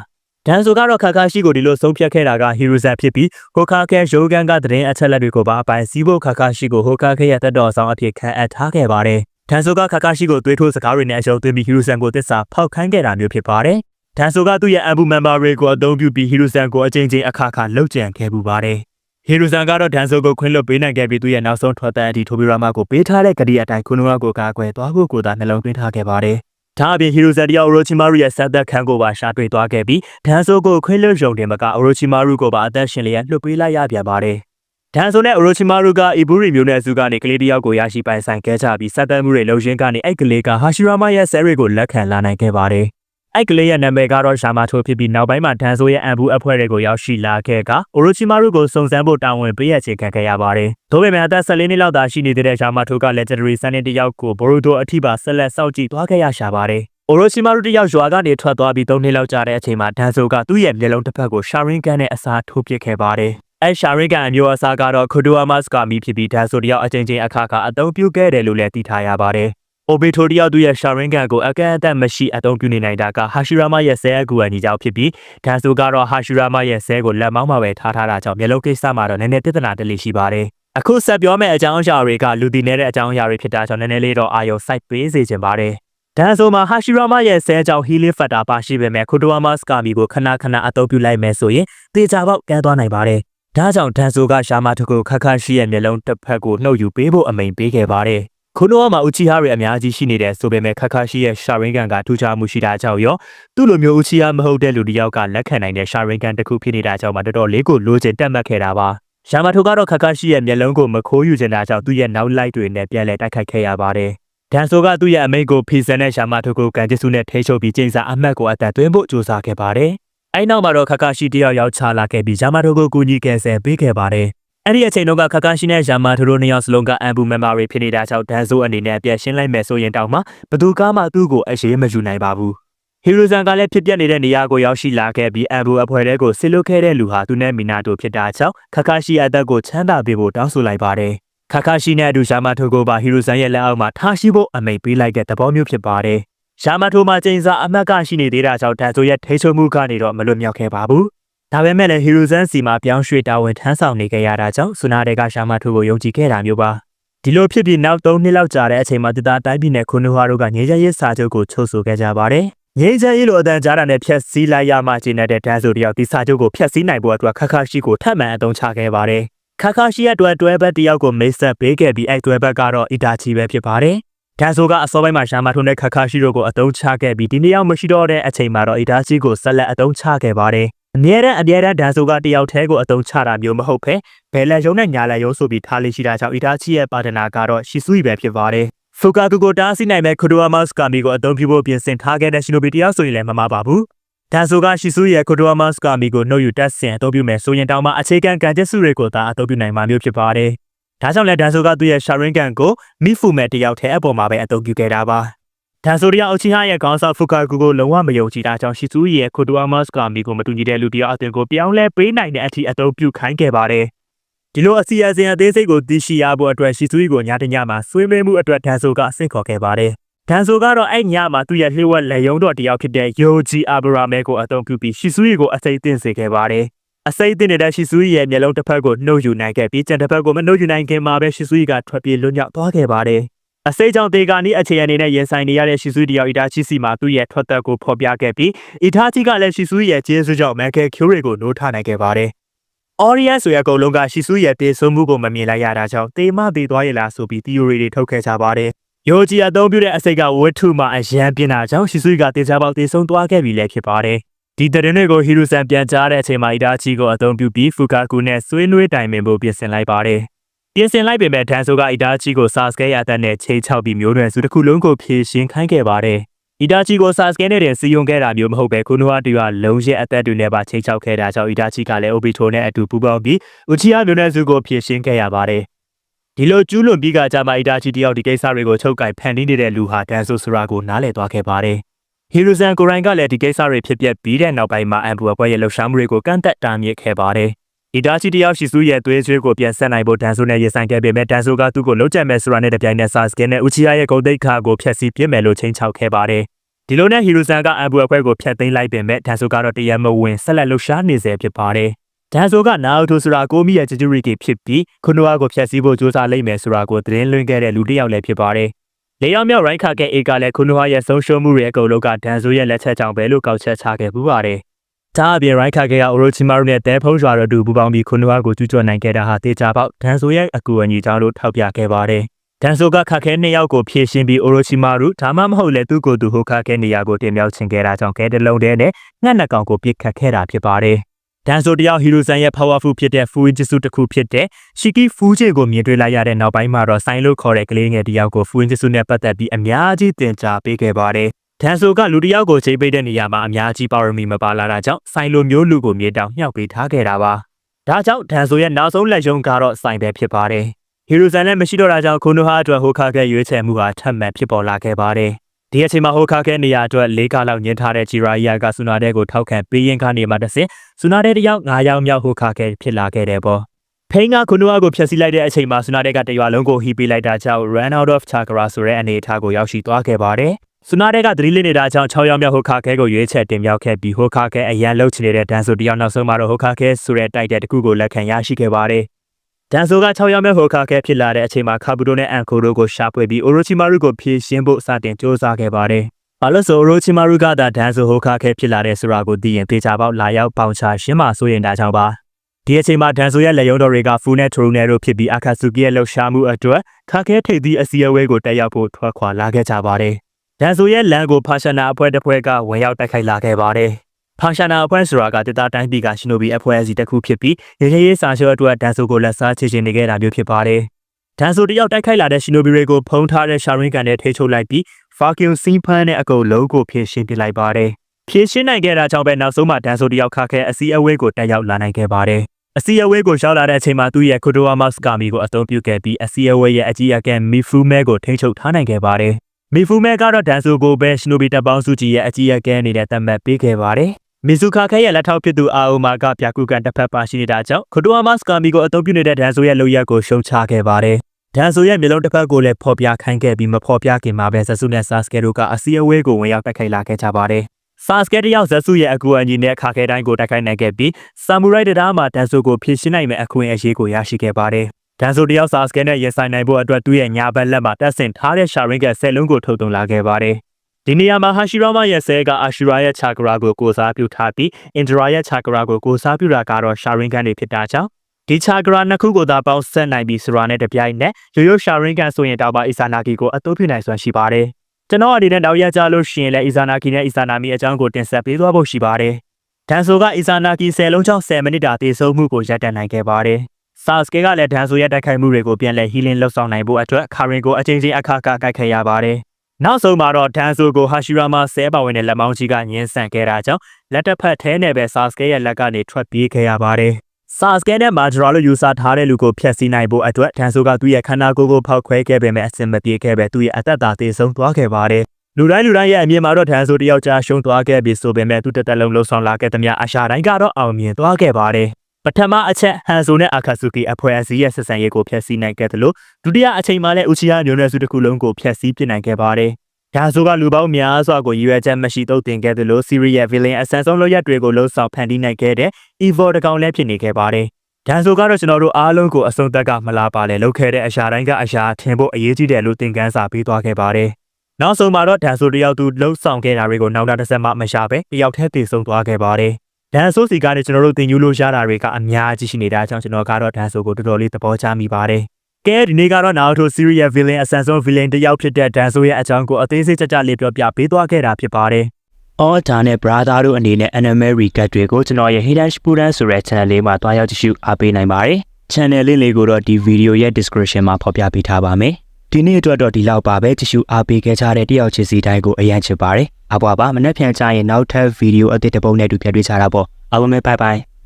ဒန်ဆိုကတော့ခါခါရှိကိုဒီလိုဆုံးဖြတ်ခဲ့တာကဟီရိုဇန်ဖြစ်ပြီးဟိုကာကဲရိုဂန်ကသတင်းအချက်လက်တွေကိုပါအပိုင်စီးဖို့ခါခါရှိကိုဟိုကာကဲရဲ့တက်တော်ဆောင်အဖြစ်ခံအပ်ထားခဲ့ပါတယ်။ဒန်ဆိုကခါခါရှိကိုသွေးထိုးစကားတွေနဲ့အရှုံးသွင်းပြီးဟီရိုဇန်ကိုတစ္ဆာဖောက်ခိုင်းခဲ့တာမျိုးဖြစ်ပါတယ်။ဒန်ဆိုကသူ့ရဲ့အမ်ဘူမန်ဘာတွေကိုအသုံးပြုပြီးဟီရိုဇန်ကိုအချိန်ချင်းအခါခါလှုပ်ကြံခဲ့ပူပါတယ်။ဟီရိုဇန်ကတော့ဒန်ဆိုကိုခွင့်လွှတ်ပေးနိုင်ခဲ့ပြီးသူ့ရဲ့နောက်ဆုံးထွက်တဲ့အထိထိုဘီရာမာကိုပေးထားတဲ့ကတိအတိုင်းခုနကကိုကာကွယ်သွားဖို့ကိုသာနှလုံးသွင်းထားခဲ့ပါတယ်။ ဒါအပြင်ဟီရိုဇန်တယောက်အိုရိုချီမာရူရဲ့ဆက်သက်ခန်းကိုပါရှာတွေ့သွားခဲ့ပြီးဒန်ဆိုကိုခွင့်လွှတ်ရုံတင်မကအိုရိုချီမာရူကိုပါအသက်ရှင်လျက်လွှတ်ပေးလိုက်ရပြန်ပါတယ်။ဒန်ဆိုနဲ့အိုရိုချီမာရူကအီဘူရီမျိုးနဲ့အစုကနေကလေးတယောက်ကိုရရှိပိုင်ဆိုင်ခဲ့ကြပြီးဆက်သက်မှုတွေလုံရင်းကနေအဲ့ကလေးကဟာရှီရာမာရဲ့ဆဲရီကိုလက်ခံလာနိုင်ခဲ့ပါတယ်။ အဲ့ကလေးရဲ့နာမည်ကတော့ရှာမာထိုဖြစ်ပြီးနောက်ပိုင်းမှာဒန်ဆိုရဲ့အန်ဘူးအဖွဲ့တွေကိုရောက်ရှိလာခဲ့ကအိုရိုချီမာရူကိုစုံစမ်းဖို့တာဝန်ပေးရချေခံခဲ့ရပါတယ်။ဒါပေမဲ့အသက်14နှစ်လောက်သာရှိနေတဲ့ရှာမာထိုက legendary စနစ်တယောက်ကိုဘော်ရိုတိုအထိပါဆက်လက်စောင့်ကြည့်သွားခဲ့ရရှာပါတယ်။အိုရိုချီမာရူတယောက်ရွာကနေထွက်သွားပြီး၃နှစ်လောက်ကြာတဲ့အချိန်မှာဒန်ဆိုကသူ့ရဲ့မျက်လုံးတစ်ဖက်ကိုရှာရင်ကန်နဲ့အစားထိုးပစ်ခဲ့ပါတယ်။အဲရှာရင်ကန်အမျိုးအစားကတော့ခူဒူအာမတ်ကမီဖြစ်ပြီးဒန်ဆိုတယောက်အချင်းချင်းအခါခါအသုံးပြုခဲ့တယ်လို့လည်းသိထားရပါတယ်။ အိုဘီတိုတယောက်သူရဲ့ရှာရင်ကန်ကိုအကန့်အသတ်မရှိအသုံးပြုနေနိုင်တာကဟာရှီရာမရဲ့ဆဲအကူအညီကြောင့်ဖြစ်ပြီးဒန်ဆိုကတော့ဟာရှီရာမရဲ့ဆဲကိုလက်မောင်းမှာပဲထားထားတာကြောင့်မျက်လုံးကိစ္စမှာတော့နည်းနည်းပြဿနာတလေးရှိပါတယ်။အခုဆက်ပြောမယ့်အကြောင်းအရာတွေကလူတည်နေတဲ့အကြောင်းအရာတွေဖြစ်တာကြောင့်နည်းနည်းလေးတော့အာရုံစိုက်ပေးစေချင်ပါတယ်။။ဒါဆိုမှဟာရှီရာမရဲ့ဆဲကြောင့် healing factor ပါရှိပေမဲ့ခိုတိုဝါမစကာမီကိုခဏခဏအသုံးပြုလိုက်မယ်ဆိုရင်တေချာပေါက်ကန်းသွားနိုင်ပါတယ်။ဒါကြောင့်ဒန်ဆိုကရှာမထုကိုခက်ခက်ရှိရဲ့မျက်လုံးတစ်ဖက်ကိုနှုတ်ယူပေးဖို့အမိန်ပေးခဲ့ပါတယ်။ ခိုတိုဝါမှာဥချီဟာတွေအများကြီးရှိနေတဲ့ဆိုပေမဲ့ခက်ခက်ရှိရဲ့ရှာရင်းကန်ကထူးခြားမှုရှိတာကြောင့်ရောသူ့လိုမျိုးဥချီဟာမဟုတ်တဲ့လူတစ်ယောက်ကလက်ခံနိုင်တဲ့ရှာရင်းကန်တစ်ခုဖြစ်နေတာကြောင့်မှတော်တော်လေးကိုလိုချင်တက်မှတ်ခဲ့တာပါ။ရှာမထုကတော့ခက်ခက်ရှိရဲ့မျက်လုံးကိုမခိုးယူချင်တာကြောင့်သူ့ရဲ့နောက်လိုက်တွေနဲ့ပြန်လည်တိုက်ခိုက်ခဲ့ရပါတယ်။ဒန်ဆိုကသူ့ရဲ့အမိန့်ကိုဖီဆန်တဲ့ရှာမထုတ်ကိုကန်ဂျစ်စုနဲ့ထိချုပ်ပြီးကျင်းစာအမှတ်ကိုအတန်သွင်းဖို့ကြိုးစားခဲ့ပါတယ်။အဲဒီနောက်မှာတော့ခကာရှိတယောက်ရောက်ချလာခဲ့ပြီးယာမာတိုကိုကူညီကယ်ဆယ်ပေးခဲ့ပါတယ်။ အဲ့ဒီအချိန်တုန်းကခကာရှိနဲ့ယာမာတိုတို့နှစ်ယောက်စလုံးကအန်ဘူမမ်မာရီဖြစ်နေတာကြောင့်ဒန်ဆိုအနေနဲ့အပြည့်ရှင်းလိုက်မယ်ဆိုရင်တောင်မှဘသူကမှသူ့ကိုအရေးမယူနိုင်ပါဘူး။ဟီရိုဇန်ကလည်းဖြစ်ပျက်နေတဲ့နေရာကိုရောက်ရှိလာခဲ့ပြီးအန်ဘူအဖွဲ့တဲကိုဆစ်လွတ်ခဲ့တဲ့လူဟာသူနဲ့မီနာတိုဖြစ်တာကြောင့်ခကာရှိအသက်ကိုချမ်းသာပေးဖို့တောင်းဆိုလိုက်ပါတယ်။ခါခါရှိနဲ့အတူရှာမထိုကိုပါဟီရိုဇန်ရဲ့လက်အောက်မှာထားရှိဖို့အမိန့်ပေးလိုက်တဲ့သဘောမျိုးဖြစ်ပါတယ်။ရှာမထိုမှာကျင်းစာအမတ်ကရှိနေသေးတာကြောင့်ဒန်ဆိုရဲ့ထိချုံမှုကနေတော့မလွတ်မြောက်ခဲ့ပါဘူး။ ဒါပေမဲ့လည်းဟီရိုဇန်စီမှာပြောင်းရွှေ့တာဝန်ထမ်းဆောင်နေကြရတာကြောင့်ဆူနာတဲ့ကရှာမထိုကိုယုံကြည်ခဲ့တာမျိုးပါ။ဒီလိုဖြစ်ပြီးနောက်၃နှစ်လောက်ကြာတဲ့အချိန်မှာတတတိုင်းပြည်နဲ့ခွန်နူဟာတို့ကငြိမ်းချမ်းရေးစာချုပ်ကိုချုပ်ဆိုခဲ့ကြပါတယ်။ငြိမ်းချမ်းရေးလိုအတန်ကြားတာနဲ့ဖျက်ဆီးလိုက်ရမှကျင်းတဲ့ဒန်ဆိုတယောက်ဒီစာချုပ်ကိုဖျက်ဆီးနိုင်ဖို့အတွက်ခက်ခါရှိကိုထပ်မံအသုံးချခဲ့ပါတယ်။ခါခါရှိရဲ့အတွက်တွဲဘက်တယောက်ကိုမိတ်ဆက်ပေးခဲ့ပြီးအဲ့တွဲဘက်ကတော့အီတာချီပဲဖြစ်ပါတယ်။ဒန်ဆိုကအစောပိုင်းမှာရှာမထုံးတဲ့ခါခါရှိတို့ကိုအတုံးချခဲ့ပြီးဒီနေ့ရောက်မရှိတော့တဲ့အချိန်မှာတော့အီတာချီကိုဆက်လက်အတုံးချခဲ့ပါတယ်။ အမြဲတမ်းအမြဲတမ်းဒန်ဆိုကတယောက်တည်းကိုအတုံးချတာမျိုးမဟုတ်ဘဲဘယ်လက်ရုံးနဲ့ညာလက်ရုံးဆိုပြီးထားလေးရှိတာကြောင့်အီတာချီရဲ့ပါတနာကတော့ရှီဆူရီပဲဖြစ်ပါတယ်။ဖူကာကူကိုတားဆီးနိုင်မဲ့ခရူအာမတ်စကာမီကိုအသုံးပြုဖို့ပြင်ဆင်ထားခဲ့တဲ့ရှင်နိုဘီတယောက်ဆိုရင်လည်းမမှားပါဘူး။ဒန်ဆိုကရှီဆူရဲ့ခရူအာမတ်စကာမီကိုနှုတ်ယူတက်ဆင်အသုံးပြုမယ်ဆိုရင်တောင်မှအခြေခံကန်ချက်စုတွေကိုသာအသုံးပြုနိုင်မှာမျိုးဖြစ်ပါတယ်။ဒါကြောင့်လည်းဒန်ဆိုကသူ့ရဲ့ရှာရင်ကန်ကိုမိဖူမဲ့တယောက်ထဲအပေါ်မှာပဲအသုံးပြုခဲ့တာပါ။ ဒန်ဆိုရီယာအချီဟာရဲ့ခေါင်းဆောင်ဖူကာကူကိုလုံးဝမယုံကြည်တာကြောင့်ရှီဆူရဲ့ခရူအာမတ်စကာမီကိုမတူညီတဲ့လူတယောက်အသွင်ကိုပြောင်းလဲပေးနိုင်တဲ့အထိအသုံးပြုခိုင်းခဲ့ပါတယ်။ဒီလိုအစီအစဉ်အသေးစိတ်ကိုသိရှိရဖို့အတွက်ရှီဆူရီကိုညတညမှာဆွေးနွေးမှုအတွက်ဒန်ဆိုကအဆင့်ခေါ်ခဲ့ပါတယ်။ဒန်ဆိုကတော့အဲ့ညမှာသူ့ရဲ့လျှို့ဝှက်လက်ယုံတော်တယောက်ဖြစ်တဲ့ယိုဂျီအာဘရာမဲကိုအသုံးပြုပြီးရှီဆူရီကိုအစိမ့်သိမ့်စေခဲ့ပါတယ်။အစိမ့်သိမ့်နေတဲ့ရှီဆူရီရဲ့မျက်လုံးတစ်ဖက်ကိုနှုတ်ယူနိုင်ခဲ့ပြီးကြံတစ်ဖက်ကိုမနှုတ်ယူနိုင်ခင်မှာပဲရှီဆူရီကထွက်ပြေးလွတ်မြောက်သွားခဲ့ပါတယ်။ အစိမ့်ကြောင့်တေကာနီးအခြေအနေနဲ့ရင်ဆိုင်နေရတဲ့ရှီဆူရီတယောက်အီတာချီစီမှာသူ့ရဲ့ထွက်သက်ကိုဖော်ပြခဲ့ပြီးအီတာချီကလည်းရှီဆူရီရဲ့ကျေးဇူးကြောင့်မန်ကယ်ကျိုးတွေကိုနိုးထနိုင်ခဲ့ပါတယ်။အော်ရီယန်ဆိုတဲ့အကုန်လုံးကရှီဆူရဲ့တေဆုံးမှုကိုမမြင်လိုက်ရတာကြောင့်တေမသေးသွားရလားဆိုပြီး theory တွေထုတ်ခဲ့ကြပါတယ်။ယိုဂျီအသုံးပြုတဲ့အစိတ်ကဝတ္ထုမှာအရန်ပြင်းတာကြောင့်ရှီဆူကတေချာပေါက်တေဆုံးသွားခဲ့ပြီလည်းဖြစ်ပါတယ်။ဒီသတင်းတွေကိုဟီရူဆန်ပြန်ကြားတဲ့အချိန်မှာအီဒါချီကိုအသုံးပြုပြီးဖူကာကူနဲ့ဆွေးနွေးတိုင်ပင်ဖို့ပြင်ဆင်လိုက်ပါတယ်။ ပြင်ဆင်လိုက်ပေမဲ့ဒန်ဆိုကအီဒါချီကိုဆာစကဲရတဲ့နဲ့ချိန်ချောက်ပြီးမျိုးနွယ်စုတစ်ခုလုံးကိုဖြည့်ရှင်းခိုင်းခဲ့ပါတယ်။အီဒါချီကိုဆာစကဲနဲ့တင်စီယုံခဲ့တာမျိုးမဟုတ်ပဲခုနဝတူကလုံးရဲ့အသက်တွေနဲ့ပါချိန်ချောက်ခဲ့တာကြောင့်အီဒါချီကလည်းအိုဘီထိုနဲ့အတူပူးပေါင်းပြီးဥချီယာမျိုးနွယ်စုကိုဖြည့်ရှင်းခဲ့ရပါတယ်။ဒီလိုကျူးလွန်ပြီးကကြမှာအီဒါချီတယောက်ဒီကိစ္စတွေကိုချုပ်ကင်ဖန်တီးနေတဲ့လူဟာဒန်ဆိုဆရာကိုနားလည်သွားခဲ့ပါတယ်။ဟီရိုဇန်ကိုရိုင်းကလည်းဒီကိစ္စတွေဖြစ်ပျက်ပြီးတဲ့နောက်ပိုင်းမှာအမ်ဘူအပွဲရဲ့လှုပ်ရှားမှုတွေကိုကန့်သက်တားမြစ်ခဲ့ပါတယ်။ အီဒါချီတယောက်ရှိစုရဲ့သွေးကြွေးကိုပြန်ဆက်နိုင်ဖို့ဒန်ဆိုနဲ့ရင်ဆိုင်ခဲ့ပေမဲ့ဒန်ဆိုကသူ့ကိုလုံးချက်မဲ့ဆိုတာနဲ့တပြိုင်နက်ဆာစကင်နဲ့ဥချီယာရဲ့ဂုံတိတ်ခါကိုဖျက်ဆီးပြစ်မယ်လို့ချိန်ချောက်ခဲ့ပါတယ်။ဒီလိုနဲ့ဟီရိုဇန်ကအမ်ဘူအပွဲကိုဖျက်သိမ်းလိုက်ပေမဲ့ဒန်ဆိုကတော့တရမဝင်ဆက်လက်လှုပ်ရှားနေစေဖြစ်ပါတယ်။ဒန်ဆိုကနာအိုတိုဆိုတာကိုမီရဲ့ဂျူရီကဖြစ်ပြီးခုနဝါကိုဖျက်ဆီးဖို့ကြိုးစားလိုက်မယ်ဆိုတာကိုသတင်းလွှင့်ခဲ့တဲ့လူတစ်ယောက်လည်းဖြစ်ပါတယ်။လေရောက်မြောက်ရိုင်းခါကဲအေကလည်းခုနဝါရဲ့ဆုံးရှုံးမှုတွေအကုန်လုံးကဒန်ဆိုရဲ့လက်ချက်ကြောင့်ပဲလို့ကောက်ချက်ချခဲ့ပူပါတယ်။ ဒါအပြင်ရိုင်းခါကဲကအိုရိုချီမာရုနဲ့တဲဖုံးရွာတို့အတူပူပေါင်းပြီးခုနဝါကိုကျူးကျော်နိုင်ခဲ့တာဟာတေချာပေါက်ဒန်ဆိုရဲ့အကူအညီကြောင့်လို့ထောက်ပြခဲ့ပါတယ်။ဒန်ဆိုကခက်ခဲနှစ်ယောက်ကိုဖြည့်ရှင်းပြီးအိုရိုချီမာရုဒါမှမဟုတ်လေသူ့ကိုယ်သူဟိုခါကဲနေရာကိုတင်မြောက်ချင်ခဲ့တာကြောင့်ကဲတလုံးတဲနဲ့ငှက်နှကောင်ကိုပြစ်ခတ်ခဲ့တာဖြစ်ပါတယ်။ဒန်ဆိုတယောက်ဟီရိုဆန်ရဲ့ powerful ဖြစ်တဲ့ဖူဂျစ်စုတစ်ခုဖြစ်တဲ့ရှီကီဖူဂျေကိုမြင်တွေ့လိုက်ရတဲ့နောက်ပိုင်းမှာတော့ဆိုင်လို့ခေါ်တဲ့ကလေးငယ်တယောက်ကိုဖူဂျစ်စုနဲ့ပတ်သက်ပြီးအများကြီးသင်ကြားပေးခဲ့ပါတယ်။ ဒန်ဆိုကလူတစ်ယောက်ကိုချိန်ပိတ်တဲ့နေရာမှာအများကြီးပါရမီမပါလာတာကြောင့်ဆိုင်လိုမျိုးလူကိုမြေတောင်မြှောက်ပေးထားခဲ့တာပါ။ဒါကြောင့်ဒန်ဆိုရဲ့နောက်ဆုံးလက်ရုံးကတော့ဆိုင်ပဲဖြစ်ပါတယ်။ဟီရိုဆန်လည်းမရှိတော့တာကြောင့်ခုနိုဟာအတွက်ဟိုခါကဲရွေးချယ်မှုဟာထပ်မံဖြစ်ပေါ်လာခဲ့ပါတယ်။ဒီအချိန်မှာဟိုခါကဲနေရာအတွက်၄ကလောက်ညှင်းထားတဲ့ဂျီရာယီယာကဆူနာတဲ့ကိုထောက်ခံပေးရင်ကနေမှတစ်ဆင့်ဆူနာတဲ့တယောက်၅ယောက်မြောက်ဟိုခါကဲဖြစ်လာခဲ့တယ်ပေါ့။ဖိန်းကခုနိုဟာကိုဖျက်ဆီးလိုက်တဲ့အချိန်မှာဆူနာတဲ့ကတရွာလုံးကိုဟီးပေးလိုက်တာကြောင့် run out of chakra ဆိုတဲ့အနေအထားကိုရောက်ရှိသွားခဲ့ပါတယ်။ ဆူနာတဲ့ကသတိလစ်နေတာကြောင့်6ယောက်မြောက်ဟိုခါကဲကိုရွေးချယ်တင်မြောက်ခဲ့ပြီးဟိုခါကဲအရန်လှုပ်ချနေတဲ့ဒန်ဆိုတယောက်နောက်ဆုံးမှာတော့ဟိုခါကဲဆိုတဲ့တိုက်တဲ့တခုကိုလက်ခံရရှိခဲ့ပါတယ်။ဒန်ဆိုက6ရောက်မဲ့ဟိုခါခဲဖြစ်လာတဲ့အချိန်မှာကာဘူတိုနဲ့အန်ကိုတို့ကိုရှာဖွေပြီးအိုရိုချီမာရုကိုဖြည့်ရှင်းဖို့စတင်စ조사ခဲ့ပါတယ်။ဘာလို့ဆိုအိုရိုချီမာရုကသာဒန်ဆိုဟိုခါခဲဖြစ်လာတဲ့ဆိုတာကိုသိရင်သေချာပေါက်လာရောက်ပေါင်ချရှင်းမှဆိုရင်ဒါကြောင့်ပါ။ဒီအချိန်မှာဒန်ဆိုရဲ့လက်ရုံးတော်တွေကဖူနဲ့ထရိုနယ်တို့ဖြစ်ပြီးအခါဆူကီရဲ့လှူရှာမှုအတွက်ခါခဲထိပ်သီးအစီအဝေးကိုတက်ရောက်ဖို့ထွက်ခွာလာခဲ့ကြပါတယ်။ ဒန်ဆိုရဲ့လမ်းကိုဖာရှနာအဖွဲ့တစ်ဖွဲ့ကဝင်ရောက်တိုက်ခိုက်လာခဲ့ပါတယ်။ဖာရှာနာအဖွဲ့ဆိုတာကတစ်သားတိုင်းပြည်ကရှင်နိုဘီအဖွဲ့အစည်းတစ်ခုဖြစ်ပြီးရေရေရေးစာချုပ်အတွက်ဒန်ဆိုကိုလက်စားချေချင်နေခဲ့တာမျိုးဖြစ်ပါတယ်။ဒန်ဆိုတယောက်တိုက်ခိုက်လာတဲ့ရှင်နိုဘီတွေကိုဖုံးထားတဲ့ရှာရင်းကန်နဲ့ထိချုပ်လိုက်ပြီးဖာကင်စီဖန်နဲ့အကုတ်လုံးကိုဖြည့်ရှင်းပြလိုက်ပါတယ်။ဖြည့်ရှင်းနိုင်ခဲ့တာကြောင့်ပဲနောက်ဆုံးမှဒန်ဆိုတယောက်ခါခဲအစီအဝေးကိုတက်ရောက်လာနိုင်ခဲ့ပါတယ်။အစီအဝေးကိုရောက်လာတဲ့အချိန်မှာသူ့ရဲ့ကူတိုဝါမတ်စကာမီကိုအသုံးပြုခဲ့ပြီးအစီအဝေးရဲ့အကြီးအကဲမီဖူမဲကိုထိချုပ်ထားနိုင်ခဲ့ပါတယ်။ မီဖူမဲကတော့ဒန်ဆိုကိုပဲရှင်နိုဘီတပ်ပေါင်းစုကြီးရဲ့အကြီးအကဲအနေနဲ့သတ်မှတ်ပေးခဲ့ပါတယ်။မီဇူခါခဲရဲ့လက်ထောက်ဖြစ်သူအာအိုမာကပြကူကန်တစ်ဖက်ပါရှိနေတာကြောင့်ခတိုဝါမတ်စကာမီကိုအသုံးပြုနေတဲ့ဒန်ဆိုရဲ့လုပ်ရက်ကိုရှုံချခဲ့ပါတယ်။ဒန်ဆိုရဲ့မျိုးလုံးတစ်ဖက်ကိုလည်းဖော်ပြခိုင်းခဲ့ပြီးမဖော်ပြခင်မှာပဲဇက်ဆုနဲ့ဆာစကဲတို့ကအစီအဝေးကိုဝင်ရောက်တိုက်ခိုက်လာခဲ့ကြပါတယ်။ဆာစကဲတယောက်ဇက်ဆုရဲ့အကူအညီနဲ့ခါခဲတိုင်းကိုတိုက်ခိုက်နိုင်ခဲ့ပြီးဆာမူရိုက်တရားမှာဒန်ဆိုကိုဖြည့်ရှင်းနိုင်မဲ့အခွင့်အရေးကိုရရှိခဲ့ပါတယ်။ ဒန်ဆိုတယောက်ဆာစကဲနဲ့ရင်ဆိုင်နိုင်ဖို့အတွက်သူ့ရဲ့ညာဘက်လက်မှာတက်ဆင်ထားတဲ့ရှာရင်းကဆယ်လုံးကိုထုတ်သွင်းလာခဲ့ပါတယ်။ဒီနေရာမှာဟာရှိရာမရဲ့ဆဲကအာရှူရာရဲ့ချာကရာကိုကိုစားပြုထားပြီးအင်ဒရာရဲ့ချာကရာကိုကိုစားပြုတာကတော့ရှာရင်းကန်တွေဖြစ်တာကြောင့်ဒီချာကရာနှစ်ခုကိုသာပေါင်းဆက်နိုင်ပြီးဆိုတာနဲ့တပြိုင်နက်ရိုးရိုးရှာရင်းကန်ဆိုရင်တောင်မှအီဆာနာကီကိုအသုံးပြုနိုင်စွမ်းရှိပါတယ်။ကျွန်တော်အနေနဲ့နောက်ရကြလို့ရှိရင်လည်းအီဆာနာကီနဲ့အီဆာနာမီအကြောင်းကိုတင်ဆက်ပေးသွားဖို့ရှိပါတယ်။ဒန်ဆိုကအီဆာနာကီ10လုံးချောင်း10မိနစ်တာတည်ဆုံးမှုကိုရပ်တန့်နိုင်ခဲ့ပါတယ်။ SARS ကလည်းဒန်ဆိုရဲ့တိုက်ခိုက်မှုတွေကိုပြန်လည်ဟီလင်းလှုပ်ဆောင်နိုင်ဖို့အတွက်ခါရင်ကိုအချိန်ချင်းအခါခါကိုက်ခဲရပါတယ်။နောက်ဆုံးမှာတော့ဒန်ဆိုကိုဟာရှိရာမာဆဲပါဝင်တဲ့လက်မောင်းကြီးကညှင်းဆန်ခဲ့တာကြောင့်လက်တစ်ဖက်ထဲနဲ့ပဲ SARS ရဲ့လက်ကနေထွက်ပြေးခဲ့ရပါတယ်။ SARS နဲ့မာဂျရာလို့ယူဆထားတဲ့လူကိုဖျက်ဆီးနိုင်ဖို့အတွက်ဒန်ဆိုကသူ့ရဲ့ခန္ဓာကိုယ်ကိုဖောက်ခွဲခဲ့ပေမဲ့အဆင်မပြေခဲ့ပဲသူ့ရဲ့အသက်တာသေဆုံးသွားခဲ့ပါတယ်။လူတိုင်းလူတိုင်းရဲ့အမြင်မှာတော့ဒန်ဆိုတယောက်ကြားရှုံးသွားခဲ့ပြီဆိုပေမဲ့သူတစ်သက်လုံးလှုပ်ဆောင်လာခဲ့သမျှအရှာတိုင်းကတော့အောင်မြင်သွားခဲ့ပါတယ်။ ပထမအချက်ဟန်ဆိုနဲ့အာခါဆူကီအဖွဲ့အစည်းရဲ့ဆက်ဆံရေးကိုဖျက်ဆီးနိုင်ခဲ့တယ်လို့ဒုတိယအချိန်မှာလည်းဥချီယာမျိုးနွယ်စုတစ်ခုလုံးကိုဖျက်ဆီးပစ်နိုင်ခဲ့ပါတယ်။ဒါဆိုကလူပေါင်းများစွာကိုရည်ရွယ်ချက်မရှိတုတ်တင်ခဲ့တယ်လို့စီရီရဲ့ဗီလင်အဆန်ဆုံးလုပ်ရက်တွေကိုလှုပ်ဆောင်ဖန်တီးနိုင်ခဲ့တဲ့ Evo တကောင်လည်းဖြစ်နေခဲ့ပါတယ်။ဒါဆိုကတော့ကျွန်တော်တို့အားလုံးကိုအဆုံးသက်ကမလာပါလေလုပ်ခဲ့တဲ့အရာတိုင်းကအရာထင်ဖို့အရေးကြီးတယ်လို့သင်ခန်းစာပေးသွားခဲ့ပါတယ်။နောက်ဆုံးမှာတော့ဒန်ဆိုတယောက်သူလှုပ်ဆောင်ခဲ့တာတွေကိုနောက်တစ်ဆက်မှမရှာပဲတယောက်တည်းတည်ဆုံသွားခဲ့ပါတယ်။ ဒန်ဆိုစီကနေကျွန်တော်တို့သင်ယူလို့ရတာတွေကအများကြီးရှိနေတာကြောင့်ကျွန်တော်ကတော့ဒန်ဆိုကိုတော်တော်လေးသဘောကျမိပါတယ်။ကဲဒီနေ့ကတော့နောက်ထို series ရဲ့ villain အဆန်ဆုံး villain တယောက်ဖြစ်တဲ့ဒန်ဆိုရဲ့အကြောင်းကိုအသေးစိတ်ကြကြလေးပြောပြပေးသွားခဲ့တာဖြစ်ပါတယ်။အော်ဒါနဲ့ brother တို့အနေနဲ့ anime recap တွေကိုကျွန်တော်ရဲ့ Hidden Spuran ဆိုတဲ့ channel လေးမှာတွားရောက်ကြည့်ရှုအားပေးနိုင်ပါတယ်။ channel link လေးကိုတော့ဒီ video ရဲ့ description မှာဖော်ပြပေးထားပါမယ်။ ဒီနေ့အတွက်တော့ဒီလောက်ပါပဲကြည့်ရှုအားပေးခဲ့ကြတဲ့တယောက်ချစ်စီတိုင်းကိုအရန်ချစ်ပါတယ်။အဘွားပါမနေ့ပြန်ကြရင်နောက်ထပ် video အသစ်တစ်ပုဒ်နဲ့တူပြန်တွေ့ကြတာပေါ့။အားလုံးပဲ bye bye